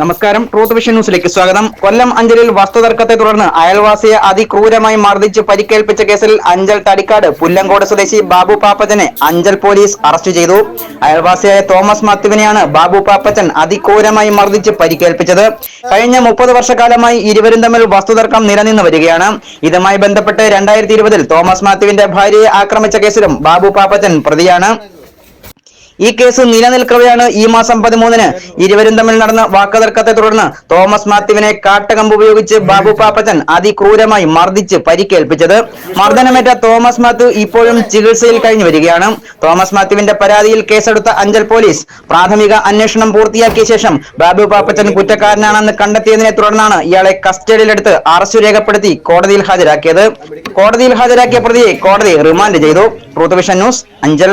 നമസ്കാരം. Truth vision ന്യൂസിലേക്ക് സ്വാഗതം. കൊല്ലം അഞ്ചലിൽ വസ്തുതർക്കത്തെ തുടർന്ന് അയൽവാസിയെ അതിക്രൂരമായി മർദ്ദിച്ച് പരിക്കേൽപ്പിച്ച കേസിൽ അഞ്ചൽ തടിക്കാട് പുല്ലങ്കോട് സ്വദേശി ബാബു പാപ്പച്ചനെ അഞ്ചൽ പോലീസ് അറസ്റ്റ് ചെയ്തു. അയൽവാസിയായ തോമസ് മാത്യുവിനെയാണ് ബാബു പാപ്പച്ചൻ അതിക്രൂരമായി മർദ്ദിച്ച് പരിക്കേൽപ്പിച്ചത്. കഴിഞ്ഞ മുപ്പത് വർഷക്കാലമായി ഇരുവരും തമ്മിൽ വസ്തുതർക്കം നിലനിന്ന് വരികയാണ്. ഇതുമായി ബന്ധപ്പെട്ട് രണ്ടായിരത്തി ഇരുപതിൽ തോമസ് മാത്യുവിന്റെ ഭാര്യയെ ആക്രമിച്ച കേസിലും ബാബു പാപ്പച്ചൻ പ്രതിയാണ്. ഈ കേസ് നിലനിൽക്കവെയാണ് ഈ മാസം പതിമൂന്നിന്. ഇരുവരും തമ്മിൽ നടന്ന വാക്കുതർക്കത്തെ തുടർന്ന് തോമസ് മാത്യുവിനെ കാട്ടകമ്പ് ഉപയോഗിച്ച് ബാബു പാപ്പച്ചൻ അതിക്രൂരമായി മർദ്ദിച്ച് പരിക്കേൽപ്പിച്ചത്. മർദ്ദനമേറ്റ തോമസ് മാത്യു ഇപ്പോഴും ചികിത്സയിൽ കഴിഞ്ഞു വരികയാണ്. തോമസ് മാത്യുവിന്റെ പരാതിയിൽ കേസെടുത്ത അഞ്ചൽ പോലീസ് പ്രാഥമിക അന്വേഷണം പൂർത്തിയാക്കിയ ശേഷം ബാബു പാപ്പച്ചൻ കുറ്റക്കാരനാണെന്ന് കണ്ടെത്തിയതിനെ തുടർന്നാണ് ഇയാളെ കസ്റ്റഡിയിലെടുത്ത് അറസ്റ്റ് രേഖപ്പെടുത്തി കോടതിയിൽ ഹാജരാക്കിയത്. കോടതിയിൽ ഹാജരാക്കിയ പ്രതിയെ കോടതി റിമാൻഡ് ചെയ്തു. Truth news Anchal.